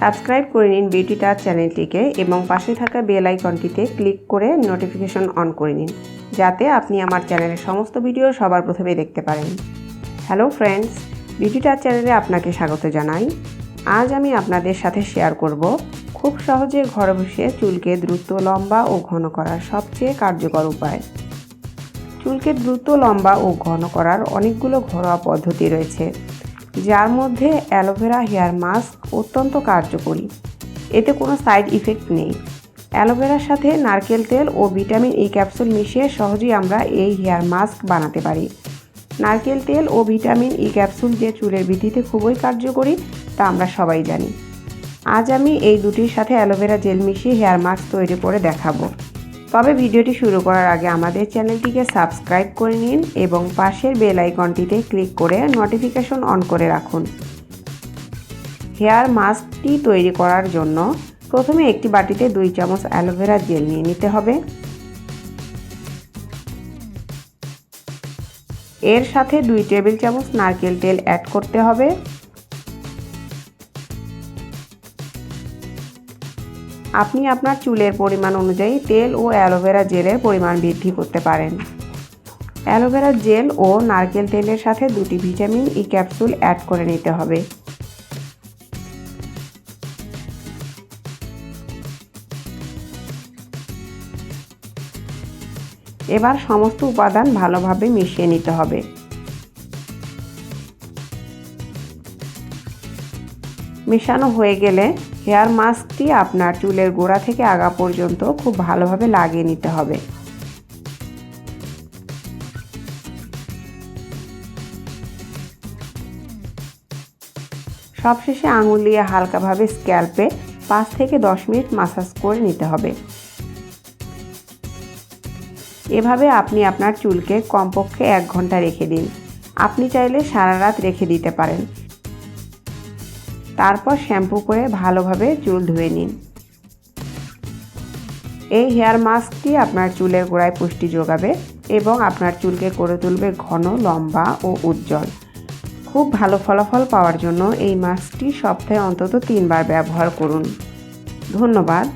Subscribe করে নিন beauty touch চ্যানেলটিকে এবং পাশে থাকা বেল আইকনটিতে ক্লিক করে নোটিফিকেশন অন করে নিন, যাতে আপনি আমার চ্যানেলের সমস্ত ভিডিও সবার প্রথমে দেখতে পারেন। হ্যালো ফ্রেন্ডস বিউটি টাচ চ্যানেলে আপনাকে স্বাগত জানাই। আজ আমি আপনাদের সাথে শেয়ার করব খুব সহজে ঘরে বসে চুলকে দ্রুত, লম্বা ও ঘন করার সবচেয়ে কার্যকর উপায়। চুলকে দ্রুত, লম্বা ও ঘন করার অনেকগুলো ঘরোয়া পদ্ধতি রয়েছে। যার মধ্যে অ্যালোভেরা হেয়ার মাস্ক অত্যন্ত কার্যকরী। এতে কোনো সাইড ইফেক্ট নেই। অ্যালোভেরার সাথে নারকেল তেল ও ভিটামিন ই ক্যাপসুল মিশিয়ে সহজেই আমরা এই হেয়ার মাস্ক বানাতে পারি। নারকেল তেল ও ভিটামিন ই ক্যাপসুল যে চুলের বৃদ্ধিতে খুবই কার্যকরী, তা আমরা সবাই জানি। আজ আমি এই দুটির সাথে অ্যালোভেরা জেল মিশিয়ে হেয়ার মাস্ক তৈরি করে দেখাবো। তবে ভিডিওটি শুরু করার আগে আমাদের চ্যানেলটিকে সাবস্ক্রাইব করে নিন এবং পাশের বেল আইকনটিতে ক্লিক করে নোটিফিকেশন অন করে রাখুন। হেয়ার মাস্কটি তৈরি করার জন্য প্রথমে একটি বাটিতে দুই চামচ অ্যালোভেরা জেল নিয়ে নিতে হবে। এর সাথে দুই টেবিল চামচ নারকেল তেল অ্যাড করতে হবে। আপনি আপনার চুলের পরিমাণ অনুযায়ী তেল ও অ্যালোভেরা জেলের পরিমাণ বৃদ্ধি করতে পারেন। অ্যালোভেরা জেল ও নারকেল তেলের সাথে দুটি ভিটামিন ই ক্যাপসুল অ্যাড করে নিতে হবে। এবার সমস্ত উপাদান ভালোভাবে মিশিয়ে নিতে হবে। মেশানো হয়ে গেলে হেয়ার মাস্কটি আপনার চুলের গোড়া থেকে আগা পর্যন্ত খুব ভালোভাবে লাগিয়ে নিতে হবে। সবশেষে আঙুল দিয়ে হালকাভাবে স্ক্যাল্পে পাঁচ থেকে দশ মিনিট মাসাজ করে নিতে হবে। এভাবে আপনি আপনার চুলকে কমপক্ষে এক ঘণ্টা রেখে দিন। আপনি চাইলে সারা রাত রেখে দিতে পারেন। তারপর শ্যাম্পু করে ভালোভাবে চুল ধুয়ে নিন। এই হেয়ার মাস্কটি আপনার চুলের গোড়ায় পুষ্টি যোগাবে এবং আপনার চুলকে করে তুলবে ঘন, লম্বা ও উজ্জ্বল। খুব ভালো ফলাফল পাওয়ার জন্য এই মাস্কটি সপ্তাহে অন্তত তিনবার ব্যবহার করুন। ধন্যবাদ।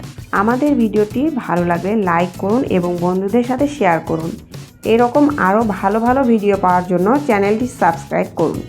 আমাদের ভিডিওটি ভালো লাগলে লাইক করুন এবং বন্ধুদের সাথে শেয়ার করুন। এরকম আরও ভালো ভালো ভিডিও পাওয়ার জন্য চ্যানেলটি সাবস্ক্রাইব করুন।